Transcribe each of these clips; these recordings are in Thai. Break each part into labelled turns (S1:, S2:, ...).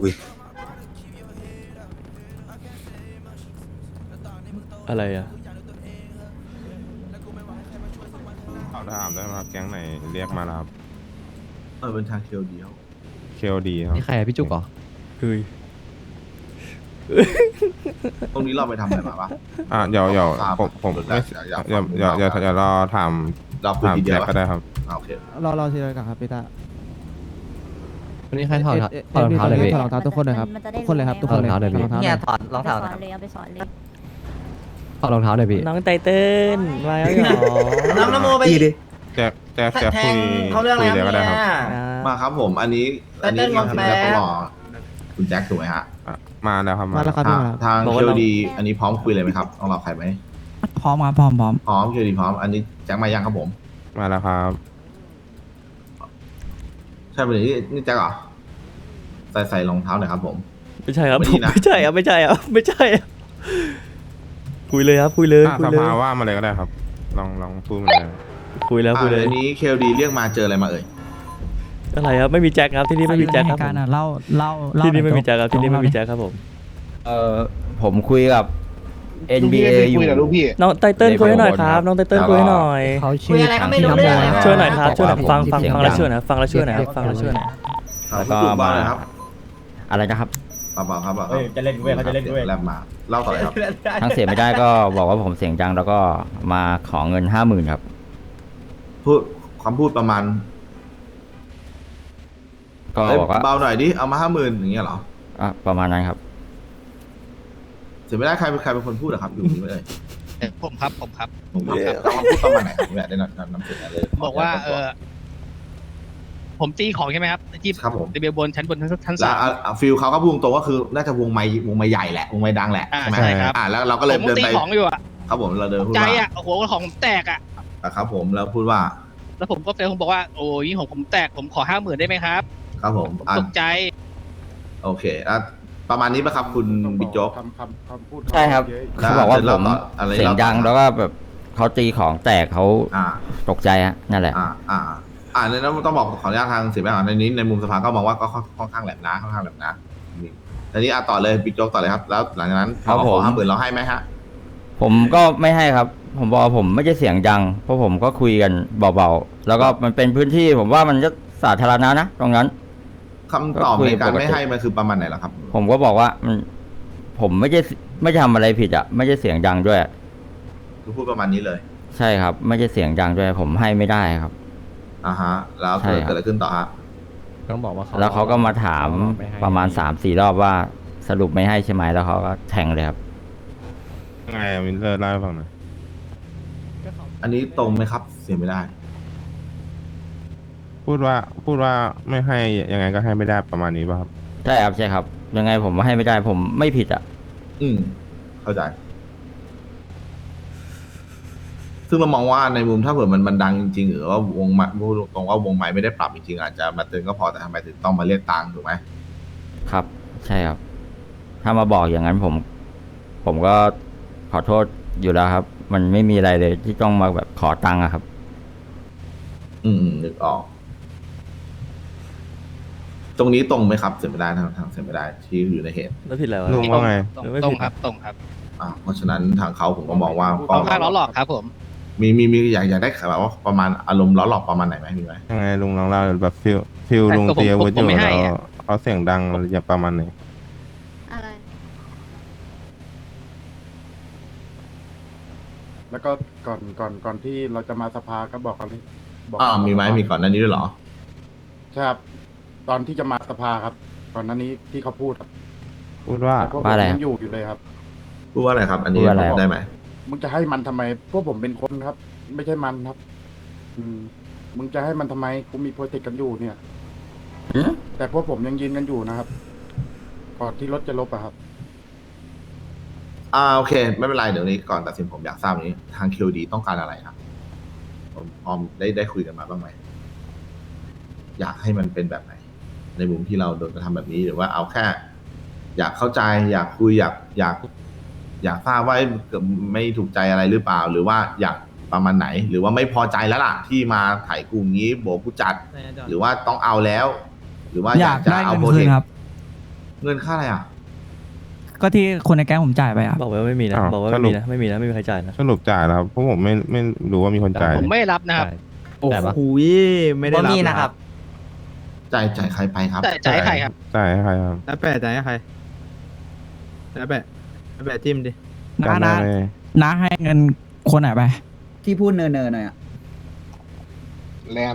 S1: อุ้ย
S2: อะไรอะ
S3: เอาถามได้ไหมครับแก๊งไหนเรียกมาแล้วครับ
S4: เออเป็นทางเคียวเดียว
S3: เคลดีครับ
S5: นี่ใครอะพี่จุกเหรอ
S2: เฮ้ย
S4: ตรงนี้เราไปทำอะไรมาปะ
S3: อะเดี๋ยวเดี๋ยว
S4: ทราบ
S3: ผมผม
S4: อยาก
S3: ไม่
S4: อยาก
S3: เดี๋ยว
S4: ฟัง
S3: เดี๋ยวเดี๋ยว
S4: ครับ
S3: เดี๋ยวรอถาม
S4: เราคุย
S3: ถาม
S4: ทีเดีย
S3: แจ็
S4: ว
S3: คก็ได้ครับ
S4: อ่าโอเค
S6: รอรอทีเดียวก่อนครับพี่ตา
S5: วันนี้ใครถอดครับ
S6: เอ๊ะ
S5: ถอดรองเท้าเลยพี่
S6: ถอดรองเท้าทุกคนเลยครับ
S7: มันจะ
S6: ทุ
S7: ได้
S6: กคนเลยครับ ทุกคนเลย
S5: ถอดรองเท้าเลยพี่
S6: ถอดรองเท้า
S8: เนี่ย
S6: เลย
S8: ถอดรองเท้า
S7: ไปส
S8: นะ
S7: อนเลยเอาไปสอนเลย
S5: ถอดรองเท้าเลยพี่
S2: น้องไตเติ้ลมาแล้วเหรอ
S8: น้องนโมไป
S1: อีดิ
S3: แจ็คแจ็คแจ็ค
S8: แท
S3: คุ
S8: ง
S3: ย
S8: เขาเรื่องอะไร
S3: คุยเดี๋ยวก็ได้ครับ
S8: เนี่ย
S2: อ่า
S4: มาครับผม อันนี้ อันนี้
S8: เต้น
S4: ทางทีม
S8: แป๊บ
S4: แล้วก็รอคุณแจ็คถูกไหมฮะ
S3: อะมาแล้วครับ
S6: มาแล้วครับ
S4: ทาง
S6: พี่มา
S4: ทาง
S2: บอกว่า
S4: เคียว
S2: น้อง
S4: ดีอันนี้พร้อมคุยเลยไหมครับต้องรอใครไหม
S6: พร้อมครับพร้อมพร้อม
S4: พร้อมเคียวดีพร้อม อันนี้แจ็คมายังครับผม
S3: มาแล้วครับ
S4: ใช่ไหมนี่นี่แจ็คเหรอใส่ใส่รองเท้าหน่อยครับผม
S2: ไม่ใช่ครับ
S4: ไม่
S2: ผ
S4: ดี
S2: ม
S4: นะ
S2: ไม่ใช่ครับไม่ใช่ครับไม่ใช่ครับคุยเลยครับคุยเลย
S3: อะ
S2: คุย
S3: ส
S2: เลย
S3: ภาว่ามาเลยก็ได้ครับ ลองลองพูดมาเลย
S2: คุยแล้ว
S4: อะ
S2: คุยเลย
S4: อันนี้เคียวดีเรียกมาเจออะไรมาเอ่ย
S2: อะไรครับไม่มีแจ็คครับที่นี่ไม่มีแจ็คครับผม
S6: เล่าเล่า
S2: ที่นี่ไม่มีแจ็คครับที่นี่ไม่มีแจ็คครับผม
S5: เออผมคุยกับ NBA อยู่
S2: น้องไตเติ้ลคุยให้หน่อยครับน้องไตเติ้ลคุยให้หน่อย
S6: เขา
S8: คุ
S6: ชื่อย
S8: อะไรก็ไม่รู้เรื่องเลย
S2: ช่วยหน่อยครับช่วยหน่อย
S5: ผม
S2: ฟังฟัง
S5: เสียง
S2: ฟังแล้ว
S5: ดัง
S2: ช่วยหน่อยฟังแล้วช่วยหน่อยครับฟังแล้วช่วยหน่อย
S4: ครับ
S5: แล้วก็
S4: พูดบ้าง
S5: มา
S4: เลยครับ
S5: อะไรนะครับ
S4: เปล่าๆครับเปล่าๆ
S8: เฮ้ยจะเล่นเว้ยเขาจะเล่นเว้ย
S4: แลบมาเล่าต่อเลยครับ
S5: ทางเสียไม่ได้ก็บอกว่าผมเสียงดังแล้วก็มาขอเงินห้าหมื่นครับ
S4: พูดคำพูดประมาณ
S5: ก็
S4: เอ้ย
S5: บอกว่า
S4: เบาหน่อยดิ เอามาห้าหมื่นอย่างเงี้ยเหรอ
S5: อะประมาณนั้นครับ
S4: เสียไม่ได้ใครเป็นใครเป็นคนพูดอะครับอยู่นี่ไม่เลย
S9: ผมครับผมครับ
S4: ผมครับเอามาพูดประมาณไหนผมอยากได้นำนำเสนอเลย
S9: บอกว่า เออผมตีของใช่ไหมครับที่
S4: ครับผม
S9: เบียบนชั้นบนชั้นชั้น
S4: แล้ว
S9: สาม
S4: อะอะฟิลเขาก็พูดตรงๆก็คือน่าจะวงไม้วงไม้ใหญ่แหละวงไม้ดังแหละ
S9: อ่า
S4: ใช่ไหม
S9: ใช่ครับ
S4: อ่าแล้วเราก็เลย
S9: ผม
S4: เดิน
S9: ตี
S4: ไป
S9: ของอยู่อะ
S4: ครับผมเราเดินพูด
S9: ใจ
S4: ว่า
S9: อะโอ้โหของผมแตกอะ
S4: อะครับผมแล้วพูดว่า
S9: แล้วผมก็เฟลผมบอกว่าโอ้ยของผมแตกผมขอห้าหมื่นได้ไหมครับ
S4: ครับผม
S9: ผม
S4: อะ
S9: ตกใจ
S4: โอเคอะ ประมาณนี้ปะครับคุณบิ๊กโจ๊ก
S3: คำคำคำพูด
S5: ใช่ครับ
S4: แล้ว
S5: เขาบอกว่า
S4: จะ
S5: ผ
S4: เล่ามต่ออะไร
S5: เสียง
S4: เล่าต่อ
S5: ดังแล้วก็แบบเขาตีของแตกเขา
S4: อ่า
S5: ตกใจฮะนั่นแหละ
S4: อ่า อ่า อ่าในนั้นต้องบอกขออนุญาตทางเสียแม่ก่อนในนี้ในมุมสภาก็มองว่าก็ค่อนข้างแหลมนะค่อนข้างแหลมนะนี่ทีนี้อะต่อเลยบิ๊กโจ๊กต่อเลยครับ แล้วหลังจากนั้น
S5: ครับ
S4: ขอ
S5: ผม
S4: ห้าหมื่นเราให้ไหมฮะ
S5: ผมก็ไม่ให้ครับ ผมบอกว่าผมไม่ใช่เสียงดัง เพราะผมก็คุยกันเบาๆ แล้วก็มันเป็นพื้นที่ผมว่ามันก็สาธารณะนะ ตรงนั้น
S4: คำตอบ
S5: ก็คุย
S4: ในการ
S5: ปกติ
S4: ไม่ให้มันคือประมาณไหนล่ะครับ
S5: ผมก็บอกว่ามันผมไม่ใช่ไม่ทำอะไรผิดอะไม่ใช่เสียงดังด้วย
S4: คือพูดประมาณนี้เลย
S5: ใช่ครับ ไม่ใช่เสียงดังด้วย ผมให้ไม่ได้ครับ
S4: อ่าฮะ แล้ว
S5: ใช่
S4: เกิด
S5: ครับ
S4: เกิดอะไรขึ้นต่อฮะ
S5: ต้องบอกว่าแล้วเขาก็มาถามประมาณสามสี่รอบว่าสรุปไม่ให้ใช่ไหมแล้วเขาก็แทงเลยครับ
S3: ยังไงมินเลอร์เล่าให้ฟังหน่อย
S4: อันนี้ตรงไหมครับ เสียไม่ได้
S3: พูดว่าพูดว่าไม่ให้ยังไงก็ให้ไม่ได้ประมาณนี้ป่ะครับ
S5: ใช่ครับใช่ครับ ยังไงผมให้ไม่ได้ผมไม่ผิดอะ
S4: อืม เข้าใจ ซึ่งเรามองว่าในมุมถ้าเผื่อมันมันดังจริงๆหรือว่าวงไม้พูดตรงๆว่าวงไม้ไม่ได้ปรับจริงๆอาจจะมาเตือนก็พอแต่ทำไมถึงต้องมาเรียกตังค์ถูกไหม
S5: ครับ ใช่ครับ ถ้ามาบอกอย่างนั้นผม ผมก็ขอโทษอยู่แล้วครับ มันไม่มีอะไรเลยที่ต้องมาแบบขอตังค์อะครับ
S4: อืมนึกออก ตรงนี้ตรงไหมครับเสียไม่ได้ทางทางเสียไม่ได้ที่อยู่ในเหตุ
S2: แล้วผิดอะไรวะ
S3: ลุงว่าไง
S9: ตรง
S2: หรือไม่
S9: ตร
S2: ผิ
S9: ง
S2: ด
S9: ครับตรงครับ
S4: อ่าเพราะฉะนั้นทางเขาผมก็มองว่า
S9: ตรงข้างล้อหลอกครับผม
S4: มีมีมีอยากอยากได้แบบว่าประมาณอารมณ์ล้อหลอกประมาณไหนไหมมีไหม
S3: ยังไงลุงลองเล่าแบบฟิลฟิลลุง
S9: ผม
S3: เตียวุฒิอ
S9: ผม
S3: ยู่
S9: ไม่ให้
S3: แล้ว
S9: อะ
S3: เขาเสียงดังอย่าประมาณไหน
S7: อะไร
S10: แล้วก็ก่อนก่อนก่อนที่เราจะมาสภาก็บอกกันบอก
S4: อ่ามีไหมมีก่อนหน้านี้ด้วยเหรอ
S10: ใช่ครับ ตอนที่จะมาสภาครับก่อนหน้านี้ที่เขาพูดครับ
S3: พูดว่า
S10: แต่พวกผ
S5: ว่าอะไร
S10: ม
S5: ครั
S10: ยั
S5: บ
S10: งอยู่อยู่เลยครับ
S4: พูดว่าอะไรครับ อันนี้
S5: พูดว่าอะไร
S4: บอกได้ไหม
S10: มึงจะให้มันทำไม พวกผมเป็นคนครับ ไม่ใช่มันครับ อืมมึงจะให้มันทำไมกูมีโปรเจกต์กันอยู่เนี่ย
S5: หือ
S10: แต่พวกผมยังยืนกันอยู่นะครับก่อนที่รถจะลบอะครับ
S4: อ่าโอเค ไม่เป็นไรเดี๋ยวนี้ก่อนตัดสินผมอยากทราบอย่างนี้ทาง QD ต้องการอะไรครับผมพร้อมได้ได้คุยกันมาบ้างไหมอยากให้มันเป็นแบบไหน ในมุมที่เราโดนกระทำแบบนี้หรือว่าเอาแค่ อยากเข้าใจ อยากคุยอยากอยาก อยากทราบว่าเอ้ยเกิดไม่ถูกใจอะไรหรือเปล่า หรือว่าอยากประมาณไหน หรือว่าไม่พอใจแล้วล่ะที่มาถ่ายกูงี้โบกผู้จัด หรือว่าต้องเอาแล้ว หรือว่าอยากจะเอาโปรเจกต์เงินค่าอะไรอะ
S6: ก็ที่คนในแก๊งผมจ่ายไปอะ
S2: บอกไว้ว่าไม่มีนะ
S3: อ้าว
S2: บอกว่า
S3: ส
S2: ไม่
S3: รุ
S2: มี
S3: ป
S2: นะไม่มีนะไม่มีใครจ่ายนะ
S3: สรุปจ่ายแล้วครับเพราะผมไม่ไม่รู้ว่ามีคนจ่าย
S9: ผมไม่รับนะครับ
S2: จ่าย
S1: โอ้
S2: แต่ว่า
S1: โหไม่ได้รับนะครับ
S4: จ่ายจ่ายใครไปครับ
S9: แต่จ่ายให้ใครครับ
S3: จ่ายให้ใครครับ
S1: แล้วแปะจ่ายให้ใครแล้วแปะแล้วแปะจิ้มดิ
S6: น้า
S3: จำได้
S6: น้า
S3: ไหม
S6: น้าให้เงินคนไหนไป
S1: ที่พูดเนินๆหน่อยอะ
S3: แลน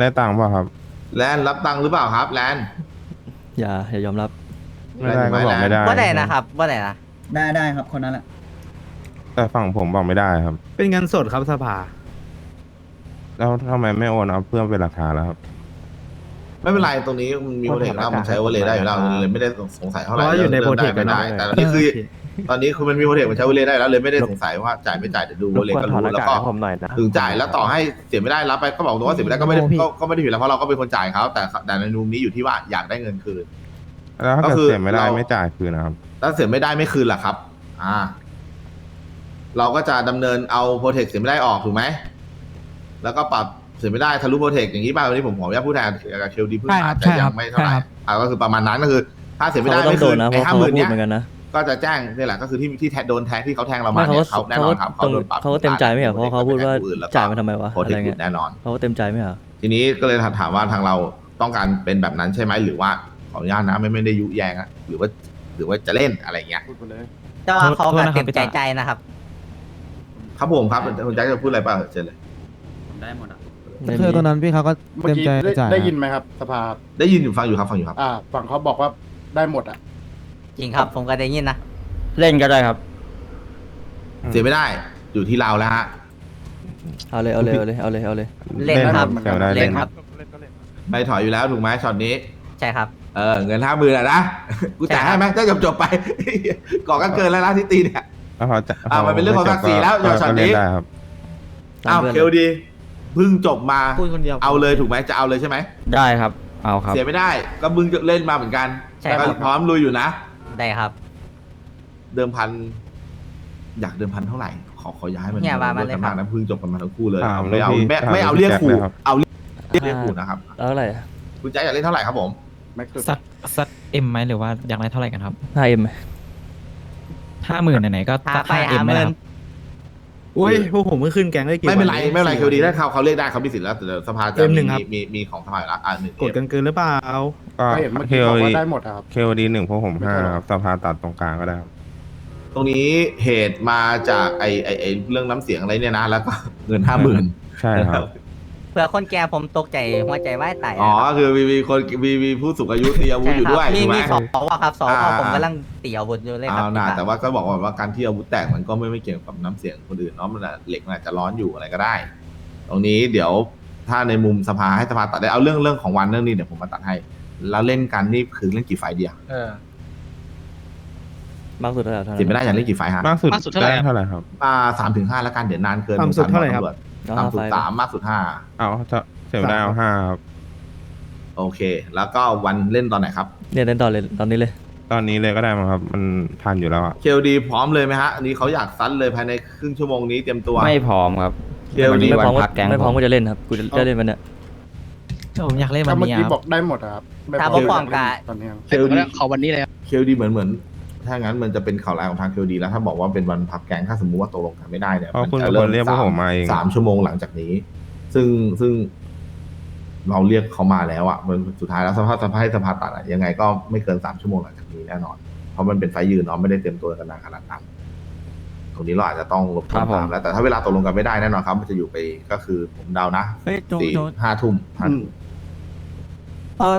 S3: ได้ตังค์เปล่ะครับ
S4: แลนรับตังค์หรือเปล่าครับแลน
S2: อย่าอย่ายอมรับ
S3: ไม่ได้ก็บอกไม่ได้
S1: ว่าไหนนะครับว่าไหนนะได้ได้ครับคนนั้นแหละ
S3: แต่ฝั่งผมบอกไม่ได้ครับ
S1: เป็นเงินสดครับสภา
S3: แล้วทำไมไม่โอนเอาเพื่อนเป็นหลักฐานแล้วครับ
S4: ไม่เป็นไรตรงนี้มันมีโปรเทคแล้วมันใช้โอเวอร์เลยได้อยู่แล้วเลยไม่ได้สงสัยเท่าไหร่
S1: เพราะว่าอยู่ใน
S4: เริ่ม
S1: Protect
S4: ได้ไม่ได้
S1: กันเนอะ
S4: แต่ตอนนี้คือ ตอนนี้คือมันมีโปรเทคมันใช้โอเวอร์เลยได้แล้วเลยไม่ได้สงสัยว่าจ่ายไม่จ่ายเดี๋ยวดูโอเวอร์เลยก็รู้แล้วก็ถึงจ่ายแล้วต่อให้เสียไม่ได้รับไปก็บอกตรงว่าเสียไม่ได้ก็ไม่ได้ก็ก็ไม่ได้ผิดแล้วเพราะเราก็เป็นคนจ่ายเขาแต่แต่ในมุมนี้อยู่ที่ว่าอยากได้เงินคืน
S3: แล้วถ้า
S4: ก็
S3: เกิด
S4: คือ
S3: เสียไม่ได้
S4: เรา
S3: ไม่จ่ายคืนนะครับ
S4: ถ้าเสียไม่ได้ไม่คืนล่ะครับ อ่า เราก็จะดำเนินเอาโปรเทคเสียไม่ได้ออกถูกไหมแล้วก็ปรับ เสียไม่ได้ทะลุโปรเทคอย่างนี้ป่ะวันนี้ผมขออนุญาตผู้แทนกับเคลดีพื้น
S6: ใช่ค
S4: ฐา
S6: รั
S4: น
S6: บ
S4: จะ
S6: ใช่ค
S4: ยั
S6: รับ
S4: งไม่เท่าไหร่
S6: ใช่ครับ
S4: อ่าก็คือประมาณนั้นก็คือ ถ้าเสียไม่ได้
S2: เขาก็ต้อง
S4: ไม่คืน
S2: โดนนะเพ
S4: ไอ้
S2: ราะ
S4: ห้า
S2: เขา
S4: ห
S2: ก็
S4: มื่น
S2: พูด
S4: เนี้ย
S2: เหมือนกันนะ
S4: ก็จะแจ้งนี่แหละก็คือที่ที่แทโดนแทงที่เขาแทงเรามา
S2: ไม่เขา
S4: เนี่
S2: ก็
S4: ยเขาแน่น
S2: เขา
S4: อน
S2: ก็
S4: ครับ
S2: ตร
S4: เขา
S2: ง
S4: โดนปรับ
S2: เขาก็เต็มใจไม่เหรอเพราะเขาพูดว่าจ่ายมาทำไมวะ
S4: โปร
S2: อะ
S4: เท
S2: ไร
S4: คหลุ
S2: เงี้
S4: ด
S2: ย
S4: แน่นอน
S2: เขาก็เต็มใจไม่เหรอ
S4: ทีนี้ก็เลยถามว่าทางเราต้องการเป็นแบบนั้นใช่ไหมหรือว่าขออนุญาตนะไม่ไม่ได้ยุแยงอะหรือว่าหรือว่าจะเล่นอะไรเงี้ย
S10: พูดไปเลย
S1: แต่ว่าเขา
S6: โทษ
S1: แบบ
S6: นะครับ
S1: เต็มใจใจนะครับ
S4: ครับผมครับคุณแจ็คจะพูดอะไรป่ะเชิญเลย
S2: ไม่
S6: คือ
S2: มี
S6: ตอนนั้นพี่เขาก็
S10: เมื่อ
S6: เต็ม
S10: กี้
S6: ใจ
S10: ได้
S6: จ่าย
S10: ได้ยินไหมครับ สภา
S4: ได้ยินอยู่ฟังอยู่ครับฟังอยู่ครับ
S10: อ่า ฝั่งเขาบอกว่าได้หมดอะ
S1: จริงครับ ผมก็ได้ยินนะ
S5: เล่นก็ได้ครับ
S4: เสียไม่ได้อยู่ที่เราแล้วฮะ
S2: เอาเลยเอาเลยเอาเลยเอาเลยเอาเลย
S1: เล่นครับ
S10: เล่น
S3: เสียไม่ได้
S1: เล่นครับ
S4: ไม่ถอยอยู่แล้วถูกไหมช็อตนี้
S1: ใช่ครับ
S4: เออเงินห้าหมื่นอะนะ กูจ่ายให้ไหมถ้าจบจบๆไป ก่อกันเกินแล้วนะที่ตีเนี่ย
S3: แล้วเขาจะ
S4: อะมันเป็นเรื่องของศักดิ์ศรีแล้ว
S3: ก็
S4: ช็อตนี้
S3: ก็เล่นได้ครับ
S2: ตาม
S4: อ้าว
S2: เพื่อน
S4: เคลดี เพิ่งจบมา
S6: พูดคนเดียว
S4: เอาเลยถูกไหมจะเอาเลยใช่ไหม
S5: ได้ครับ เอาครับ
S4: เสียไม่ได้ก็มึงเล่นมาเหมือนกัน
S1: ใช่ครับ
S4: ก็พร้อมลุยอยู่นะ
S1: ได้ครับ
S4: เดิมพัน อยากเดิมพันเท่าไหร่ ขอขอย้ายมัน
S1: เนี่ยมามา
S4: ลดกัน
S1: เลยครับ
S4: มากนะเพิ่งจบกันมาทั้งคู่เลย
S3: ถาม
S4: ไม่เอา
S3: ลูกพี่
S4: ไม่
S3: ถาม
S4: ไม่เอา
S3: ลูก
S4: เรียก
S3: แจ็ค
S4: ขู่
S3: เลยครับ
S4: เอาเรียกเรียกขู่นะครับ
S2: แล้วอะไร
S4: คุณแจ๊คอยากเล่นเท่าไหร่ครับผม
S10: ไม่คือ
S6: สักสักเอ็มไหมหรือว่าอยากได้เท่าไหร่กันครับ
S2: ห้าเอ็ม
S6: ห้าหมื่นไหนๆก็
S1: หา
S6: สัก
S1: ไป
S6: ห้าเอ็
S1: หาม
S6: ไหม
S1: เงิน
S6: ครับ
S1: อุ้ยพวกผมเพิ่งขึ้นแกงได้กี่
S4: ไม่เป็นไร
S1: วั
S4: ไม่เป็นไรเคลดีถ้าเขาเขาเรียกได้เขามีสิทธิ์แล้วแต่เดี๋ยวสภาจะ
S1: เอ็มหนึ่
S4: มี
S1: งครับ
S4: มีมีของสภาอยู่แล้วอ่าหนึ่ง
S1: กดกันเกินหรือเปล่า
S3: ก็
S10: ก็เห็นเมื่อ
S3: เค
S10: กี้
S3: โอ
S10: บอก
S3: ดี
S10: ว่าได้หมดอะครับ
S3: เคโอดีหนึ่งพวกผม
S10: ไม่
S3: ห้า
S10: ใช่หรอ
S3: ครับสภาตัดตรงกลางก็ได้ครับ
S4: ตรงนี้เหตุมาจากไอไอไอเรื่องน้ำเสียงอะไรเนี่ยนะแล้วก็เงินห้าหมื่น
S3: ใช่ครับ
S1: เผื่อคนแก่ผมตกใจหัวใจว่ายตาย
S4: อ๋อ
S1: นะครับ
S4: คือมีมีคนมีมีผู้สูงอายุตีอาวุธอยู่ด้วย
S1: มี
S4: ถูกไหม
S1: มีสองว่ครับสอง
S4: อ่า
S1: ผมกำลังตีอาวุธอยู่เลยครั
S4: เอา
S1: บ
S4: หนาแต่ว่าก็บอกว่าการที่อาวุธแตกมันก็ไม่ไม่เกี่ยวกับน้ำเสียงคนอื่นเนาะมันอะเหล็กมันอาจจะร้อนอยู่อะไรก็ได้ ตรงนี้เดี๋ยวถ้าในมุมสภาให้สภาตัดได้เอาเรื่องเรื่องของวันเรื่องนี้เดี๋ยวผมมาตัดให้ แล้วเล่นกันนี่คือเล่นกี่ไฟล์เดียว
S2: มากสุดเท่าไหร่เท่านั้น
S4: เสียไม่ได้อยากเล่นกี่ไฟล์ฮะ
S3: มากสุด
S9: มากสุดเท่าไหร่
S3: ได้
S9: ครับ
S3: เท่าไหร่ครับ
S4: อ่าสามถึงห้าแล้วกันเดี๋ยวนานเกิน
S1: ต่ำสุดเท่าไหร่ครับ
S4: ตำวจ
S2: เอา
S4: ต่ำสุด
S2: ไป
S4: สามมากสุดห้า
S3: เอาถ้าเสียไม่ได้เอาห้าครับ
S4: โอเค แล้วก็วันเล่นตอนไหนครับ
S2: เนี่ยเล่นต่อเลยตอนนี้เลย
S3: ตอนนี้เลยก็ได้มั้งครับ มันทันอยู่แล้วอะ
S4: เคลดีพร้อมเลยไหมฮะอันนี้เขาอยากซัดเลยภายในครึ่งชั่วโมงนี้เตรียมตัว
S5: ไม่พร้อมครับ
S4: เดี๋ยว
S5: วัน
S4: นี้
S5: นี้
S2: ไม่
S5: วั
S2: พร้อม
S5: น
S2: ก็
S5: พักแก๊ง
S2: ไม่พร้อม
S5: ผม
S2: ก็จะเล่นครับกูจะได้เล่นวันเนี้ย
S6: ผมอยากเล่นวั
S10: ถ้านเมื่อ
S6: นี้
S10: กี้
S6: ครับ
S10: บอกได้หมดอะครับไม่
S1: ถ้า
S10: พ
S1: บ่
S10: อ
S1: พร้อมกะ
S10: ตอนนี้ครับ
S4: เคลดี
S9: ขอวันนี้เลยครับ
S4: เคลดีเหมือนเหมือน ถ้างั้นมันจะเป็นข่าวร้ายของทางเคลดีแล้วถ้าบอกว่าเป็นวันพักแกงถ้าสมมุติว่าตกลงกันไม่ได้เนี่ย
S3: เพราะคุณ
S4: จะ
S3: เป็นคนเรียกพวกผมมาเอง
S4: สามชั่วโมงหลังจากนี้ ซึ่งซึ่ง เราเรียกเขามาแล้วอะมันสุดท้ายแล้วสภาพสภาพให้สภาตัดอะยังไงก็ไม่เกินสามชั่วโมงหลังจากนี้แน่นอน เพราะมันเป็นไฟล์ยืนเนาะไม่ได้เตรียมตัวกันนานขนาดนั้นตรงนี้เราอาจจะต้องรบก
S5: ครั
S4: วน
S5: บผม
S4: ตามแล้วแต่ถ้าเวลาตกลงกันไม่ได้แน่นอนครับ มันจะอยู่ไปก็คือผมเดานะ
S6: เฮ้ยโจ
S4: สี่
S6: โจ
S4: ห้าทุ่มห้าทุ่ม
S6: เออ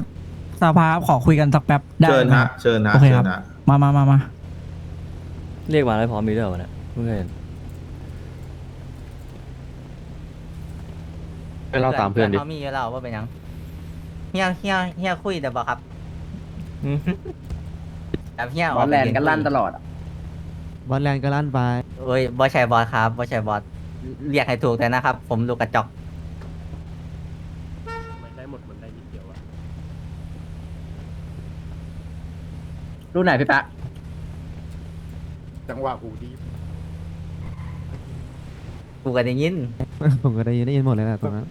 S6: สภาขอคุยกันสักแป๊บได้
S4: เชิญ
S6: ไหมค
S4: ฮะ
S6: รับ
S4: เชิญนะ
S6: โอเค
S4: เชิ
S6: ครั
S4: ญ
S6: บ
S4: นะ
S6: มามามามา
S2: เรียกมาแล้วพร้อมมีด้วยเหรอวะเนี่ยเพิ่งเคยเห็น
S1: เป็นเราตามเพื่อนดิ เขามีอยู่แล้วว่าเป็นยังเฮียเฮียเฮียคุยแต่บอกครับ
S2: อืม
S1: แบบเฮีย
S7: บอลแลนด์ก็ลั่นตลอดอะ
S6: บอลแลนด์ก็ลั่นไป
S1: โอ้ยบอสชัยบอสครับบอสชัยบอสเรียกให้ถูกแต่นะครับ ผมลูกกระจอก
S7: รุ่นไหนพี่แป๊ะ
S10: จังหวะหูดี
S1: กูก็ได้ยิน
S6: ผมก็ได้ยินได้ยินหมดเลยแหละตรงนั้น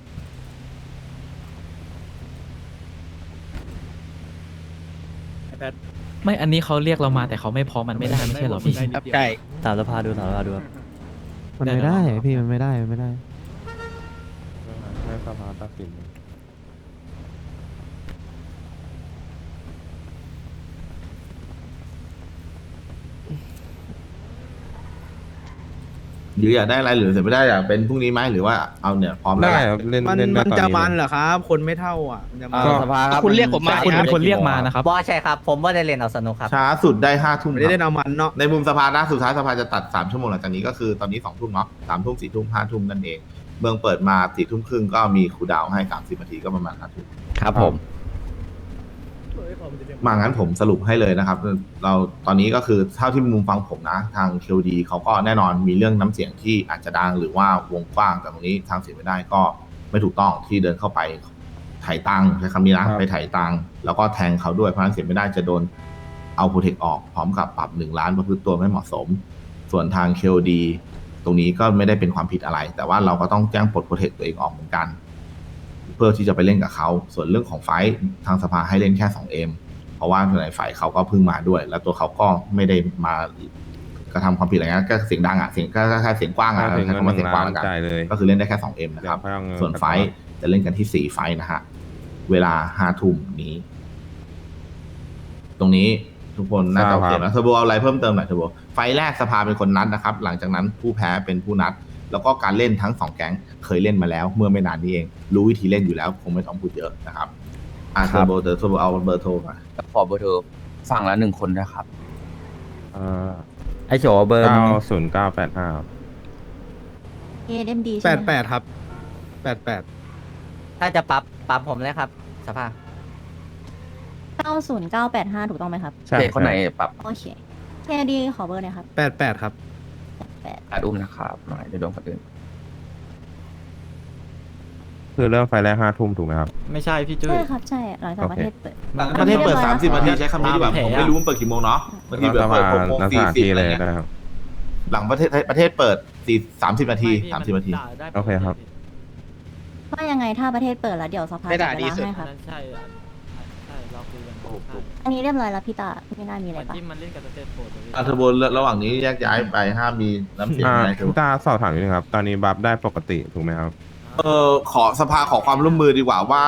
S10: เเไม่
S6: อันนี้เขาเรียกเรามาแต่เขาไม่พร้อมมันไม่ได้ไม่ใช่เหรอพี่
S9: ครับใช่
S2: ตามสภาดูตามสภาดูครับ
S6: มันไม่ได้พี่มันไม่ได้มันไม่ได้
S3: ให้สภาตัดสิน
S4: หรืออยากได้อะไรหรือเสร็จไม่ได้อยากเป็นพรุ่งนี้ไหมหรือว่าเอาเนี่ยพร้อมแล้ว
S3: ได้
S4: แหละ
S3: ครับเล่น
S8: มัน
S3: เล่นได้
S8: มัน
S3: ตอน
S8: จะ
S3: นี้
S8: มัน
S3: เลย
S8: เหรอครับ คนไม่เท่าอะมันจะมัน
S5: อ่าสภาครับ
S9: คุณเรียกผมมา
S6: คุณเป็นคนเรียกมานะครับ
S1: บอใช่ครับ ผมว่าได้เล่นเอาสนุกครับ
S4: ช้าสุดได้ห้าทุ่ม
S8: ไม่
S4: ค
S8: ได้
S4: รับ
S8: เล่นเอามันเนาะ
S4: ในมุมสภานะสุดท้ายสภาจะตัดสามชั่วโมงหลังจากนี้ก็คือตอนนี้สองทุ่มเนาะสามทุ่มสี่ทุ่มห้าทุ่มนั่นเอง เมืองเปิดมาสี่ทุ่มครึ่งก็มีคูลดาวน์ให้สามสิบนาทีก็ประมาณห้าทุ่ม
S5: ครับผม
S4: มางั้นผมสรุปให้เลยนะครับ เราตอนนี้ก็คือเท่าที่มุมฟังผมนะ ทาง QD เขาก็แน่นอนมีเรื่องน้ำเสียงที่อาจจะดังหรือว่าวงกว้างแต่ตรงนี้ทางเสียไม่ได้ก็ไม่ถูกต้องที่เดินเข้าไปไถ่ายตังค์ใช้คำนี้นะไปไถ่ายตังค์แล้วก็แทงเขาด้วยเพราะฉะนั้นเสียไม่ได้จะโดนเอาโปรเทคออกพร้อมกับปรับหนึ่งล้านประพฤติตัวไม่เหมาะสม ส่วนทาง QD ตรงนี้ก็ไม่ได้เป็นความผิดอะไร แต่ว่าเราก็ต้องแจ้งปลดโปรเทคตัวเองออกเหมือนกัน เพื่อที่จะไปเล่นกับเขาส่วนเรื่องของไฟท์ทางสภาให้เล่นแค่ 2M เพราะว่าในฝ่ายเขาก็เพิ่งมาด้วย แล้วตัวเขาก็ไม่ได้มากระทำความผิดอะไรนะก็เสียงดังอะเสียงก็แค่เสียงกว้างอะ
S3: ถ้าถึง
S4: ใช้
S3: เงิน
S4: คำว่า
S3: ห
S4: เสี
S3: นึ่
S4: ยง
S3: ง
S4: กว้า
S3: ล้างน
S4: แล้วกัน
S3: จ่ายเลย
S4: ก็คือเล่นได้แค่ 2M นะครับ
S3: เดี๋ยวค่อยเอาเงิน
S4: ส่วนไฟท์จะเล่นกันที่ 4 ไฟท์นะฮะเวลา5ทุ่มนี้ ตรงนี้ทุกคนน่าจะโอเคนะเทอร์โบเอาอะไรเพิ่มเติมหน่อยเทอร์โบไฟท์แรกสภาเป็นคนนัดนะครับ หลังจากนั้นผู้แพ้เป็นผู้นัด แล้วก็การเล่นทั้งสองแก๊งเคยเล่นมาแล้ว เมื่อไม่นานนี้เอง รู้วิธีเล่นอยู่แล้วคงไม่ต้องพูดเยอะนะครับอ่าเทอร์โบเทอร์โบเอาเบอร์โทรมา
S7: ขอเบอร์โทรฝั่งละหนึ่งคนนะครับ
S3: เอ่อ
S5: ไอโฉเบอร์
S3: เก้า
S5: มึง
S3: ศูนย์เก้าแปดห้า
S11: AMD
S8: แป
S11: ใช่
S8: ด
S11: ไหม
S8: แปดครับแปดแปด
S1: ถ้าจะปรับปรับผมเลยครับ สภา
S11: เก้าศูนย์เก้าแปดห้าถูกต้องไหมครับ
S3: ใช่
S7: เด็กคนไหนปรับ
S11: โอเค KD ขอเบอร์หน่อยครับ
S8: แปดแปดครับ
S11: แปด
S7: อาดอุ้มนะครับหน่อยเดี๋ยวโดนคนอื่น
S3: คือเริ่มไฟแรกห้าทุ่มถูกไหมครับ
S2: ไม่ใช่พี่จุ้ย
S11: ใช่ครับใช่หลังจาก
S3: โอ
S11: ประ
S3: เค
S11: เทศเปิด
S4: ประเทศเปิด
S11: เรียบร้อย
S4: 30 นาทีใช้คำนี้ดีกว่า ผมไม่รู้มันเปิดกี่โมงเนาะบางที
S3: รั
S4: เปิ
S3: ฐ
S4: ด
S3: บา
S4: เปิด
S3: ล
S4: หกโมง
S3: นักส
S4: สี่
S3: ถาน
S4: สิบ
S3: ที่
S4: อะไร
S3: เลย
S4: เงี้ย
S3: นะครับ
S4: หลังประเทศประเทศเปิดสี่สามสิบนาทีสามสิบนาที
S3: โอเคครับ
S11: ว่ายังไงถ้าประเทศเปิดแล้วเดี๋ยวสภา
S9: ไม่ได้
S11: จัดเว
S9: ดี
S11: ลา
S9: สุด
S11: ให้ครับ
S2: ใช่ใช่เราคุยกัน
S11: อันนี้เรียบร้อยแล้วพี่ตาไม่น่ามีอะไร
S2: วัน
S11: ปะ
S2: ที่มันเล่นกับสเตทโฟร์
S4: อัลเทอร์โบระหว่างนี้แยกย้ายไปห้ามมีน้ำเสียง
S3: อ่า
S4: อะไรเทอร์โบ
S3: พี่ตาสอบถามนิดนึงครับ ตอนนี้บัฟได้ปกติถูกไหมครับ
S4: เออขอสภาขอความร่วมมือดีกว่าว่า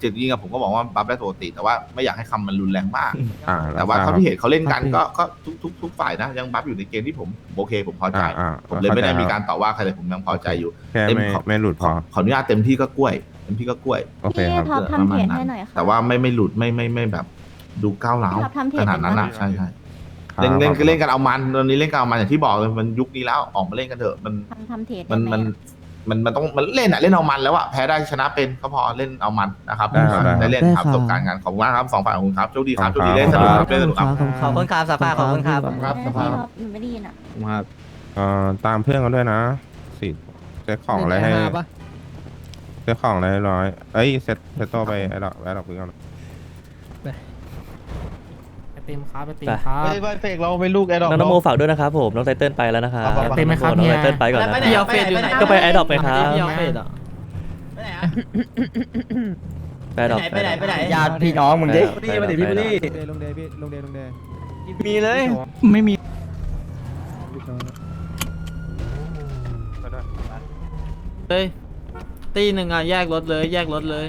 S4: จริงๆอะผมก็บอกว่าบัฟได้ปกติแต่ว่าไม่อยากให้คำมันรุนแรงมาก
S3: อ่า
S4: แต่ว่า
S3: รับ
S4: เท่าที่เห็นเขาเล่นกัน
S3: ครับ
S4: ก็ก็ทุกทุกทุกฝ่ายนะ ยังบัฟอยู่ในเกณฑ์ที่ผมโอเค ผมพอใจ
S3: อ่าอ่า
S4: ผมเลยไม่ได้
S3: เข้าใจ
S4: มี
S3: ครับ
S4: การต่อว่าใครเลยผมยังพอใจอยู่
S3: แค่
S4: เต็ม
S3: ไม่
S4: ขอบ
S3: ไม่หลุดพอ
S4: ขออนุญาตเต็มที่ก็กล้วยเต็มที่ก็กล้วย
S3: โอเค
S11: พี่
S3: ครับ
S11: ท็อป
S4: ประ
S11: ทำ
S4: มา
S11: เพ
S4: ณ
S11: จ
S4: นั้น
S11: ให้หน่อยค่ะ
S4: แต่ว่าไม่ไม่หลุดไม่ไม่ไม่แบบ ดูก้าวร้าว
S11: พี่ท็อปทำเพจ
S4: ขนาดนั้นนะ
S11: เป็นปะ
S4: ใช่ใช่
S3: ครับ
S4: เล่นเล่น
S3: ครับ
S4: เล่นกันเอามันตอนนี้เล่นกันเอามันอย่างที่บอกเลยมันยุคนี้แล้วออกมาเล่นกันเถอะมัน
S11: ทำทำเพจ
S4: มัน
S11: ได้ไห
S4: มันมันมันต้องมันเล่นอะเล่นเอามันแล้วอะแพ้ได้ชนะเป็นก็พอเล่นเอามันนะครับ
S3: ได้ครับ ได้ครับ
S4: ได้เล่นครับ ประสบการณ์งานขอบคุณมากครับสองฝ่ายขอบคุณครับโชคดีครับโชคดีเล่นสนุกครับเล่นสนุกครับ
S1: ขอบคุณครับสภาขอบคุณครับ
S10: ครับสภา
S11: พี่ท็อปมันไม่ได้ยินอะ
S8: ครับ
S3: เอ่อตามเพื่อนกันด้วยนะสิเซ็ตของอะไรให้เซ็ตของอะไรให้ร้อยเอ้ยเซ็ตเซ็ตโตไปไอ้ดอกไอ้ดอกพึ่งเอา
S6: ไปเต็มครับไปเต็ม
S2: ไป
S6: ครับ
S8: ไม่ไม่เฟกเราเป็นลูกไอ้ดอก
S2: น้องนโมฝากด้วยนะครับผมน้องไตเติ้ลไปแล้วนะครับ
S8: ครับ
S6: เต็มไหมครับ
S2: น้อง
S6: เนี่
S2: ไต
S6: ย
S2: เติ้ลไปก่อนนะ
S1: พี่เอาเฟซอยู่ไหน
S2: ก็ไปไอดอปไปครับ
S6: พี่เอาเฟซอะ
S2: ไปไอดอป
S1: ไปไหนไปไหน
S7: ญาติพี่น้องมึงดิ
S2: พี่มาดิพี่มาดิ
S6: ลงเดย์พี่ลงเดย์ลงเดย์
S8: มีเลย
S6: ไม่มี
S2: เฮ้ยตีหนึ่งอะแยกรถเลยแยกรถเลย